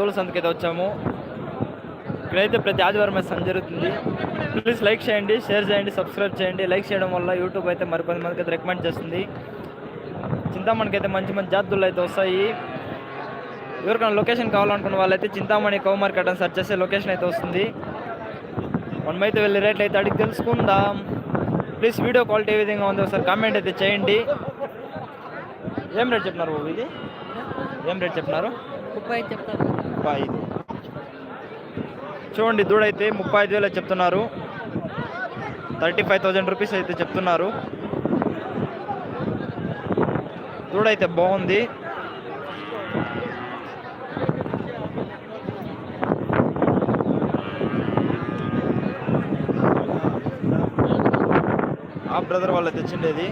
తోలు సంతకైతే వచ్చాము. ఇక్కడైతే ప్రతి ఆదివారం అయితే సంత జరుగుతుంది. ప్లీజ్ లైక్ చేయండి షేర్ చేయండి సబ్స్క్రైబ్ చేయండి. లైక్ చేయడం వల్ల యూట్యూబ్ అయితే మరికొంత మందికి అయితే రికమెండ్ చేస్తుంది. చింతామణికి అయితే మంచి మంచి జాతులు అయితే వస్తాయి. ఎవరికైనా లొకేషన్ కావాలనుకున్న వాళ్ళైతే చింతామణి కౌ మార్కెట్ అని సెర్చ్ చేస్తే లొకేషన్ అయితే వస్తుంది. మనమైతే వెళ్ళి రేట్లు అయితే అడిగి తెలుసుకుందాం. ప్లీజ్ వీడియో క్వాలిటీ ఏ విధంగా ఉందో ఒకసారి కామెంట్ అయితే చేయండి. ఏం రేట్ చెప్పినారు బాబు ఇది? ఏం రేట్ చెప్పినారు? ముప్పై చెప్తారు. ముప్పై ఐదు చూడండి దూడైతే ముప్పై ఐదు వేలు చెప్తున్నారు. థర్టీ ఫైవ్ థౌజండ్ రూపీస్ అయితే చెప్తున్నారు. దూడైతే బాగుంది. ఆ బ్రదర్ వాళ్ళు తెచ్చిండేది.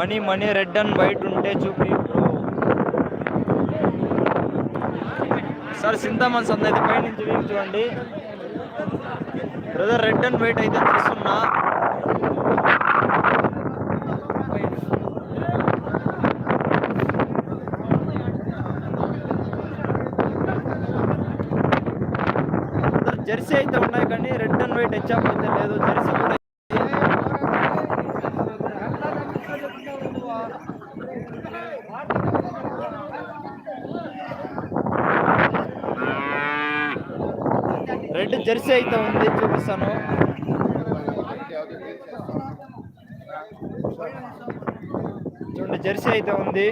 Money money red and white ఉంటే చూపి. సార్ సింతామన్ సంద అయితే పై నుంచి వ్యూ చూడండి. బ్రదర్ రెడ్ అండ్ వైట్ అయితే చూస్తున్నా. జెర్సీ అయితే ఉన్నాయి కానీ రెడ్ అండ్ వైట్ హెచ్ఆప్ అయితే లేదు. జెర్సీ కూడా రెడ్ జెర్సీ అయితే ఉంది చూపిస్తాను. చూడండి జెర్సీ అయితే ఉంది.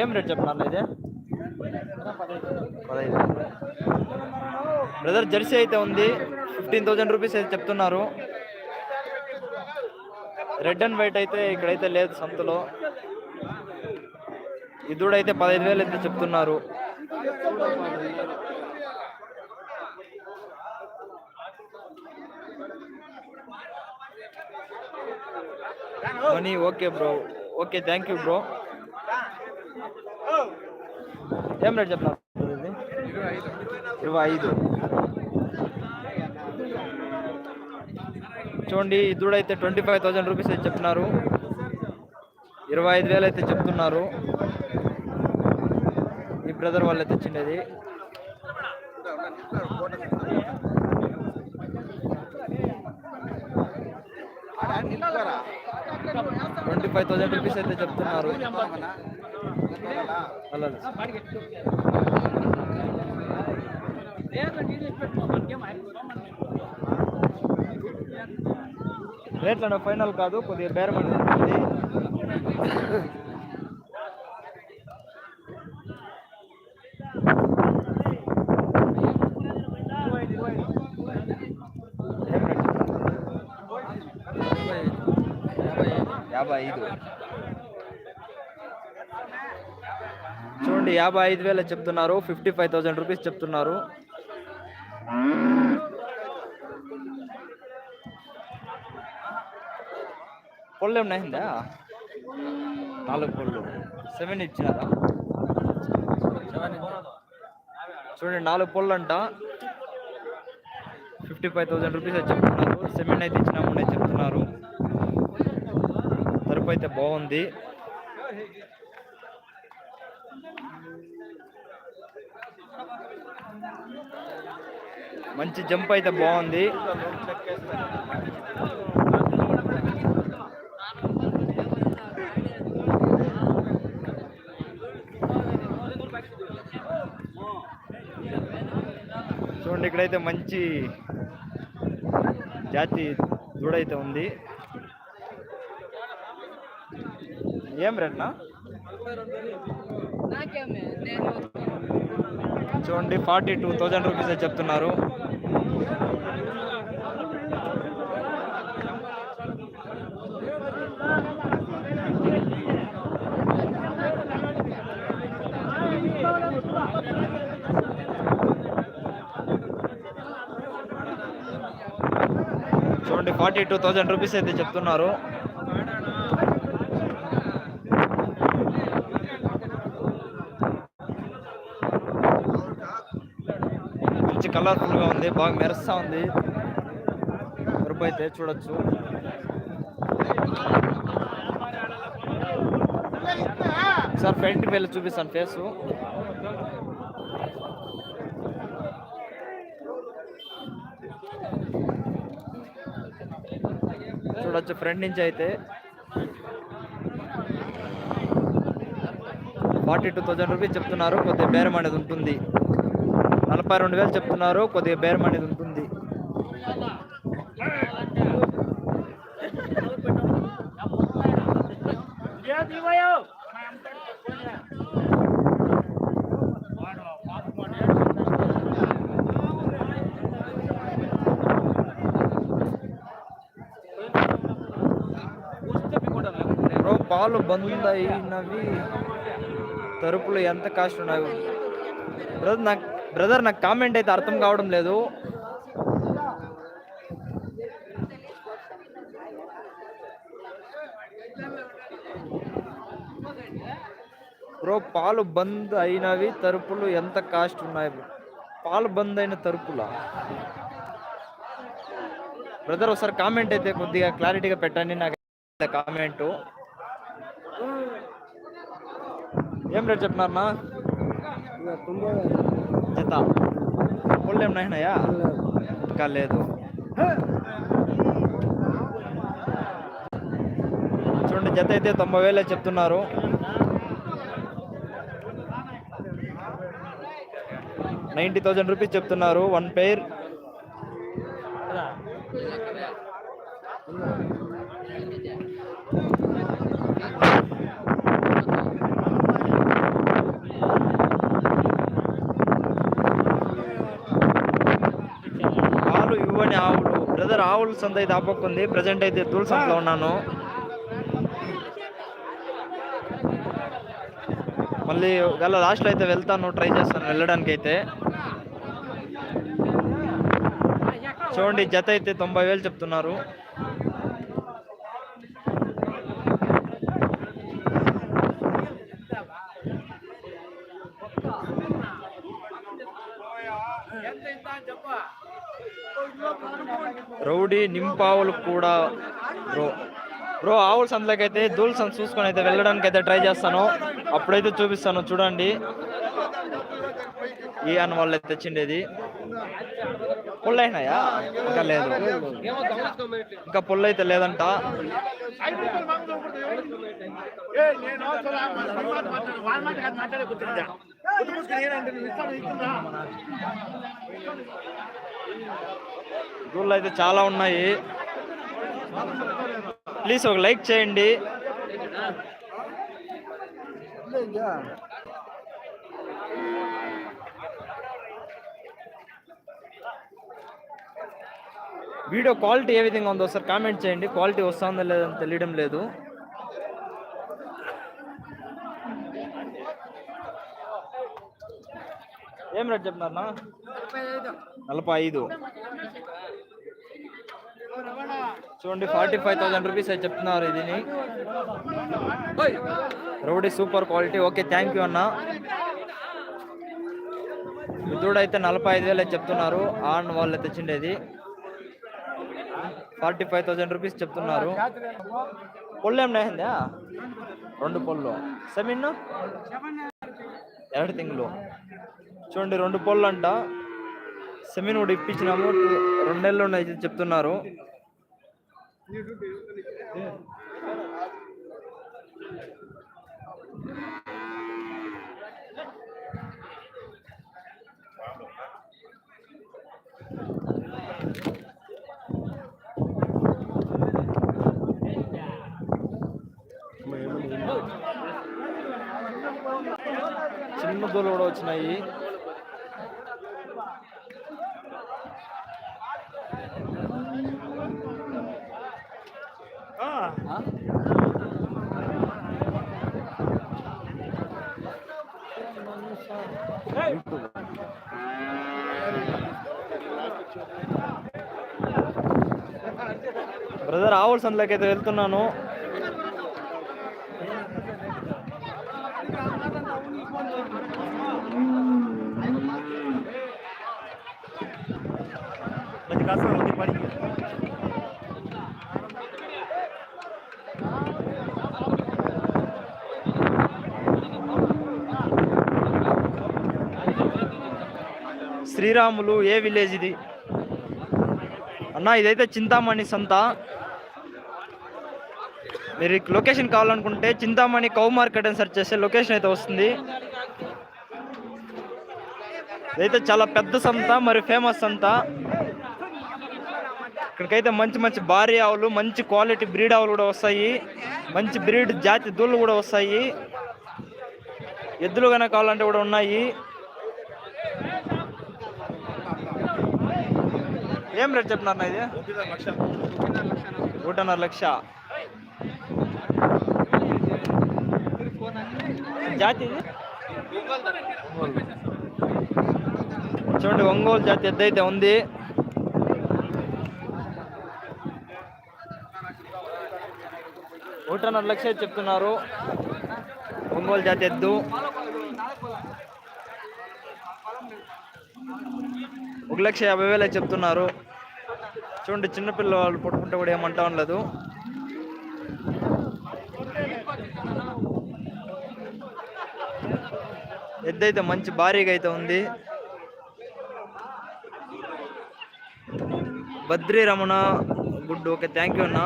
ఏం రేట్ చెప్పినారు ఇది? పదహైదు బ్రదర్ జెర్సీ అయితే ఉంది. ఫిఫ్టీన్ థౌజండ్ రూపీస్ అయితే చెప్తున్నారు. రెడ్ అండ్ వైట్ అయితే ఇక్కడైతే లేదు సంతలో. ఇదుడైతే పదహైదు వేలు అయితే చెప్తున్నారు. Money okay bro. Okay thank you bro. ఏం రేట్ చెప్తున్నారు ఇది ఇరవై ఐదు. చూడండి ఈ దూడైతే ట్వంటీ ఫైవ్ థౌజండ్ రూపీస్ అయితే చెప్తున్నారు. ఇరవై ఐదు వేలు అయితే చెప్తున్నారు. మీ బ్రదర్ వాళ్ళు తెచ్చిండేది. ట్వంటీ ఫైవ్ థౌసండ్ రూపీస్ అయితే చెప్తున్నారు. రేట్లు ఫైనల్ కాదు కొద్దిగా బేరం అనేది యాభై ఐదు. చూడండి యాభై ఐదు వేలు చెప్తున్నారు. ఫిఫ్టీ ఫైవ్ థౌసండ్ రూపీస్ చెప్తున్నారు. పొల్లు ఏమన్నా నాలుగు పొల్లు సెవెన్ ఇచ్చినారా చూడండి నాలుగు పొల్లు అంట ఫిఫ్టీ ఫైవ్ థౌసండ్ రూపీస్ అయితే చెప్తున్నారు. సెవెన్ అయితే ఇచ్చినామని చెప్తున్నారు. సెటప్ అయితే బాగుంది. మంచి జంప్ అయితే బాగుంది. చూడండి ఇక్కడైతే మంచి జాతి దూడైతే ఉంది. ఏం రేట్నా చూడండి ఫార్టీ టూ థౌజండ్ రూపీస్ చెప్తున్నారు. చూడండి ఫార్టీ టూ థౌజండ్ రూపీస్ అయితే చెప్తున్నారు. కలర్ఫుల్గా గా ఉంది బాగా మెరుస్తా ఉంది. ఎరుపు అయితే చూడొచ్చు. సార్ ఫ్రంట్కి వెళ్ళి చూపిస్తాను ఫేసు చూడొచ్చు ఫ్రంట్ నుంచి అయితే. ఫార్టీ టూ థౌజండ్ రూపీస్ చెప్తున్నారు కొద్దిగా బేరం అనేది ఉంటుంది. నలభై రెండు వేలు చెప్తున్నారు. కొద్దిగా బేరం అనేది ఉంటుంది. బ్రో పాలు బంద్ అయినవి తరుపులు ఎంత కాస్ట్ ఉన్నాయి బ్రదర్ నాకు బ్రదర్ నాకు కామెంట్ అయితే అర్థం కావడం లేదు. బ్రో పాలు బంద్ అయినవి తరుపులు ఎంత కాస్ట్ ఉన్నాయి? బ్రో పాలు బంద్ అయిన తరుపులా? బ్రదర్ ఒకసారి కామెంట్ అయితే కొద్దిగా క్లారిటీగా పెట్టండి. నాకు కామెంట్. ఏం రేట్ చెప్పినారన్నా? జత ఫుల్ ఏం నైనాయా ఇంకా లేదు. చూడండి జత అయితే తొంభై వేలే చెప్తున్నారు. నైంటీ థౌజండ్ రూపీస్ చెప్తున్నారు. వన్ పేర్ పాలు ఇవ్వని ఆవులు బ్రదర్ ఆవుల సంత అయితే ఆపక్కుంది ప్రజెంట్ అయితే తూల్ ఉన్నాను. మళ్ళీ గల లాస్ట్లో అయితే వెళ్తాను ట్రై చేస్తాను వెళ్ళడానికి అయితే చూడండి జత అయితే తొంభై వేలు చెప్తున్నారు. రౌడీ నింపావులు కూడా బ్రో. బ్రో ఆవుల సంతలోకి అయితే దూల్ చూసుకొని అయితే వెళ్ళడానికి అయితే ట్రై చేస్తాను. అప్పుడైతే చూపిస్తాను చూడండి. ఏ అన్న వాళ్ళు అయితే తెచ్చిండేది అయినాయా ఇంకా లేదు. ఇంకా అయితే లేదంట. దూళ్ళు అయితే చాలా ఉన్నాయి. ప్లీజ్ ఒక లైక్ చేయండి. వీడియో క్వాలిటీ ఏ విధంగా ఉందో ఒకసారి కామెంట్ చేయండి. క్వాలిటీ వస్తుందో లేదని తెలియడం లేదు. ఏం రేట్ చెప్తున్నారన్నా? నలభై ఐదు. చూడండి ఫార్టీ ఫైవ్ థౌసండ్ రూపీస్ అయితే చెప్తున్నారు ఇదిని. Rowdy super quality. Okay thank you అన్న. అయితే నలభై ఐదు వేలు అయితే చెప్తున్నారు. ఆన్ వాళ్ళు తెచ్చిండేది. ఫార్టీ ఫైవ్ థౌసండ్ రూపీస్ చెప్తున్నారు. పొళ్ళు ఏమైనా అయిందా రెండు పొల్లు సెమిన్? ఎరటి తింగులు. చూడండి రెండు పొల్లు అంట సెమిన్ కూడా ఇప్పించినాము. రెండు నెలలు ఉన్నాయి చెప్తున్నారు. చిన్న దూలు కూడా వచ్చినాయి. బ్రదర్ ఆవుల సందులోకి అయితే వెళ్తున్నాను. శ్రీరాములు ఏ విలేజ్ ఇది? అన్న ఇదైతే చింతామణి సంత. మీరు లొకేషన్ కావాలనుకుంటే చింతామణి కౌ మార్కెట్ అని సెర్చ్ చేస్తే లొకేషన్ అయితే వస్తుంది. ఇదైతే చాలా పెద్ద సంత మరి ఫేమస్ సంత. ఇక్కడికైతే మంచి మంచి భారీ ఆవులు మంచి క్వాలిటీ బ్రీడ్ ఆవులు కూడా వస్తాయి. మంచి బ్రీడ్ జాతి దూళ్ళు కూడా వస్తాయి. ఎద్దులు కనుక కావాలంటే కూడా ఉన్నాయి. ఏం రేట్ చెప్తున్నారు ఇది? ఒకటిన్నర లక్ష. జాతి ఇది? చూడండి ఒంగోలు జాతి ఎద్దైతే ఉంది. ఒకటిన్నర లక్ష చెప్తున్నారు. ఒంగోలు జాతి ఎద్దు. ఒక లక్ష యాభై వేలే చెప్తున్నారు. చూడండి చిన్నపిల్ల వాళ్ళు పట్టుకుంటే కూడా ఏమంటా ఉండదు. ఎద్దైతే మంచి భారీగా అయితే ఉంది. Badri Ramana good okay thank you అన్నా.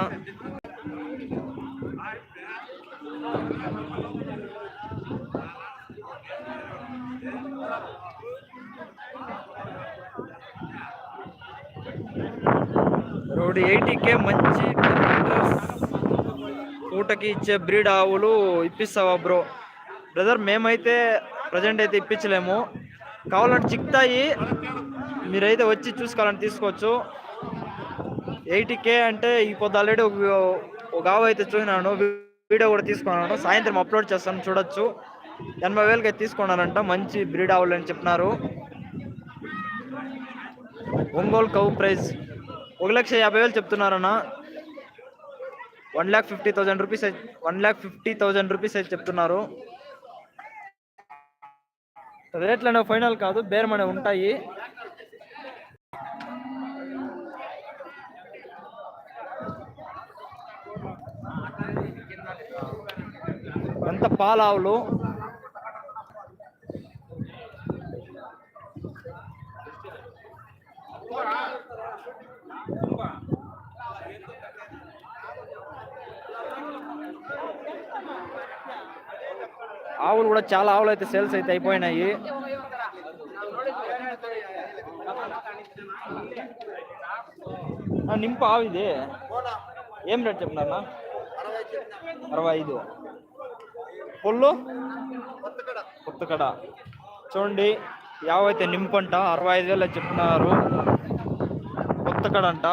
ఎయిటీ ఎయిటీకే మంచి పూటకి ఇచ్చే బ్రీడ్ ఆవులు ఇప్పిస్తావా బ్రో? బ్రదర్ మేమైతే ప్రజెంట్ అయితే ఇప్పించలేము. కావాలంటే చిక్తాయి. మీరైతే వచ్చి చూసుకోవాలని తీసుకోవచ్చు. ఎయిటీ కే అంటే ఈ పొద్దు ఆల్రెడీ ఒక ఒక ఆవు అయితే చూసినాను. వీడియో కూడా తీసుకున్నాను. సాయంత్రం అప్లోడ్ చేస్తాను చూడొచ్చు. ఎనభై వేలకి అయితే తీసుకున్నారంట. మంచి బ్రీడ్ ఆవులు అని చెప్పినారు. ఒంగోలు కౌ ప్రైజ్ ఒక లక్ష యాభై వేలు చెప్తున్నారన్న. One lakh fifty thousand rupees one lakh fifty thousand rupees అయితే చెప్తున్నారు. రేట్లు అనేవి ఫైనల్ కాదు బేరం అనేవి ఉంటాయి. ఎంత పాలావులు ఆవులు కూడా చాలా ఆవులు అయితే సేల్స్ అయితే అయిపోయినాయి. ఆ, నింపు ఆవు ఇది. ఏం రేట్ చెప్పినారన్నా అరవై ఐదు. పొల్లు? కొత్తకడ చూడండి యావైతే నింపంట అరవై ఐదు వేలు చెప్తున్నారు. కొత్తకడ అంట.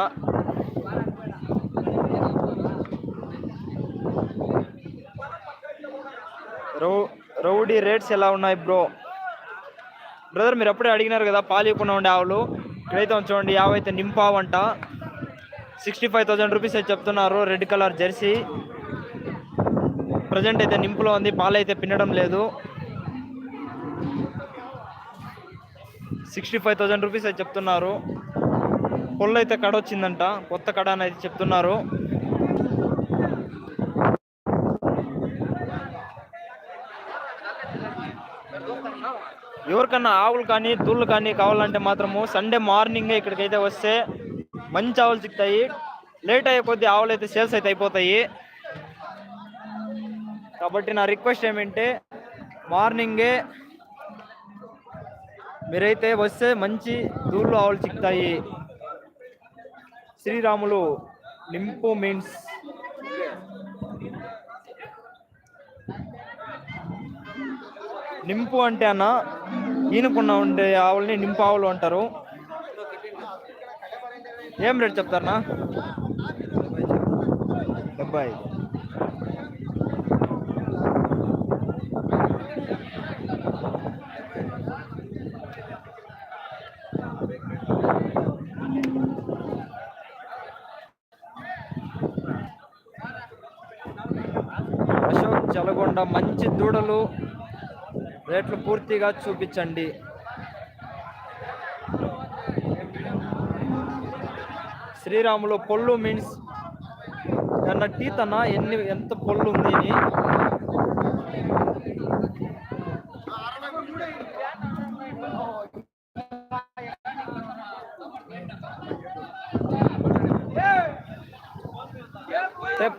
ఇరవై రౌడీ రేట్స్ ఎలా ఉన్నాయి బ్రో? బ్రదర్ మీరు అప్పుడే అడిగినారు కదా పాలియకుండా ఉండే ఆవులు. ఇక్కడైతే చూడండి యావైతే నింపావంట. సిక్స్టీ ఫైవ్ థౌజండ్ రూపీస్ అయితే చెప్తున్నారు రెడ్ కలర్ జెర్సీ ప్రజెంట్ అయితే నింపులో ఉంది పాలు అయితే పిన్నడం లేదు. సిక్స్టీ ఫైవ్ థౌజండ్ రూపీస్ అయితే చెప్తున్నారు. పొల్లు అయితే కడ వచ్చిందంట కొత్త కడ అని అయితే చెప్తున్నారు. ఎవరికన్నా ఆవులు కానీ దూళ్ళు కానీ కావాలంటే మాత్రము సండే మార్నింగ్ ఇక్కడికైతే వస్తే మంచి ఆవులు చిక్తాయి. లేట్ అయ్యే కొద్దీ ఆవులు అయితే సేల్స్ అయితే అయిపోతాయి. కాబట్టి నా రిక్వెస్ట్ ఏమంటే మార్నింగే మీరైతే వస్తే మంచి దూళ్ళు ఆవులు చిక్తాయి. శ్రీరాములు నింపు మీన్స్ నింపు అంటే అన్న ఈనుకున్న ఉండే ఆవుల్ని నింపు ఆవులు అంటారు. ఏం రేట్ చెప్తారనా డెబ్బై. ఐదు అశోక్ చలగొండ మంచి దూడలు రేట్లు పూర్తిగా చూపించండి. శ్రీరాములు పొళ్ళు మీన్స్ అన్న టీ తన ఎన్ని ఎంత పొళ్ళు ఉంది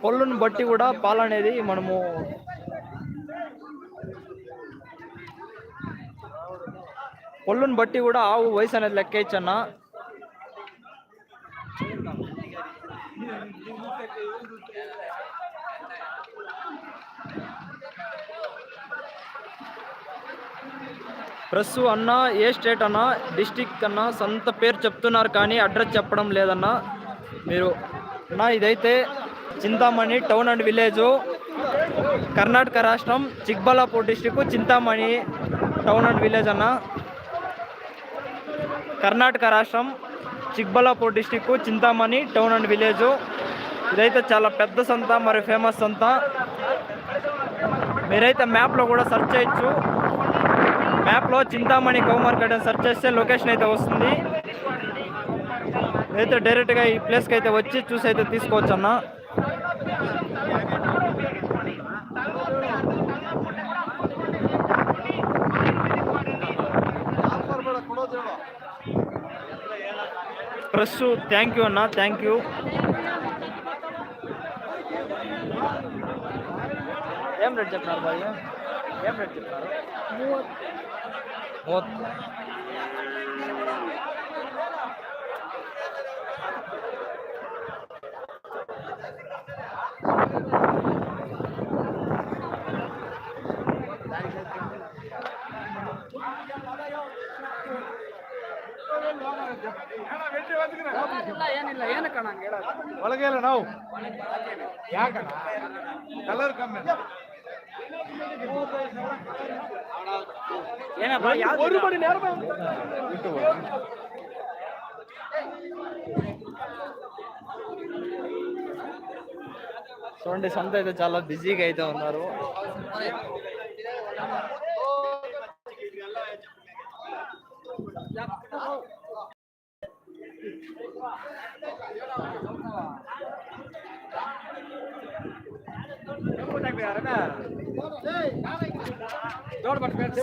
పొల్లును బట్టి కూడా పాలనేది మనము పొల్లుని బట్టి కూడా ఆవు వయసు అనేది లెక్కేయచ్చన్న. ప్రెస్ అన్న ఏ స్టేట్ అన్న డిస్టిక్ అన్న సొంత పేరు చెప్తున్నారు కానీ అడ్రస్ చెప్పడం లేదన్న. మీరు అన్న ఇదైతే Chintamani town and village Karnataka రాష్ట్రం Chikballapur district Chintamani town and village అన్న. కర్ణాటక రాష్ట్రం Chikballapur district Chintamani town and village. ఇదైతే చాలా పెద్ద సంత మరి ఫేమస్ సంత. మీరైతే మ్యాప్లో కూడా సెర్చ్ చేయొచ్చు. మ్యాప్లో చింతామణి కౌ మార్కెట్ అని సెర్చ్ చేస్తే లొకేషన్ అయితే వస్తుంది. అయితే డైరెక్ట్గా ఈ ప్లేస్కి అయితే వచ్చి చూసి అయితే తీసుకోవచ్చు అన్న ప్రెస్ థ్యాంక్ యూ అన్న. థ్యాంక్ యూ ఏం రేట్ చెప్పినారు బాయ్? ఏం రేట్ చెప్పినారు? మూవತ್ತು ಏನಿಲ್ಲ ಏನಕ್ಕ ನಂಗೆ ಹೇಳೋದು ಒಳಗೆಲ್ಲ ನಾವು ಯಾಕಣ್ಣ ಕಲರ್ ಕಮ್ಮಿ ಏನಪ್ಪ ಯಾವ್ದು చూడండి సంత అయితే చాలా బిజీగా అయితే ఉన్నారు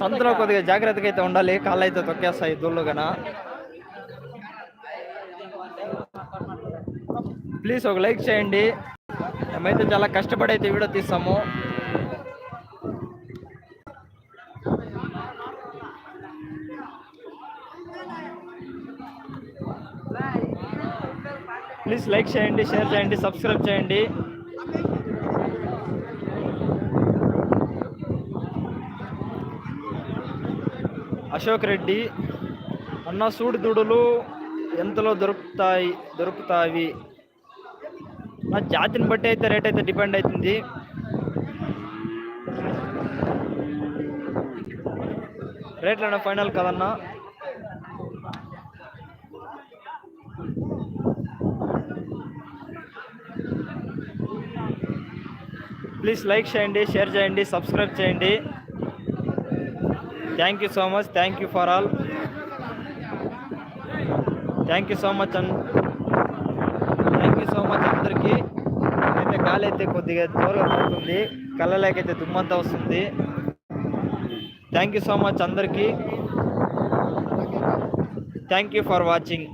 సంతలో కొద్దిగా జాగ్రత్తగా అయితే ఉండాలి. కాళ్ళు అయితే తొక్కేస్తాయి దూళ్ళు కన ప్లీజ్ ఒక లైక్ చేయండి. మేమైతే చాలా కష్టపడి అయితే వీడియో తీస్తాము. ప్లీజ్ లైక్ చేయండి షేర్ చేయండి సబ్స్క్రైబ్ చేయండి. అశోక్ రెడ్డి అన్న సూడి దుడులు ఎంతలో దొరుకుతాయి దొరుకుతాయి నా జాతిని బట్టి అయితే రేట్ అయితే డిపెండ్ అవుతుంది. రేట్లన్నా ఫైనల్ కదన్నా? ప్లీజ్ లైక్ చేయండి షేర్ చేయండి సబ్స్క్రైబ్ చేయండి. Thank you so much thank you for all thank you so much an thank you so much అందరికీ. అయితే గాలి అయితే కొద్దిగా దూరం పడుతుంది కళ్ళలేకైతే దుమ్మంతా వస్తుంది. థ్యాంక్ యూ సో మచ్ అందరికీ. Thank you for watching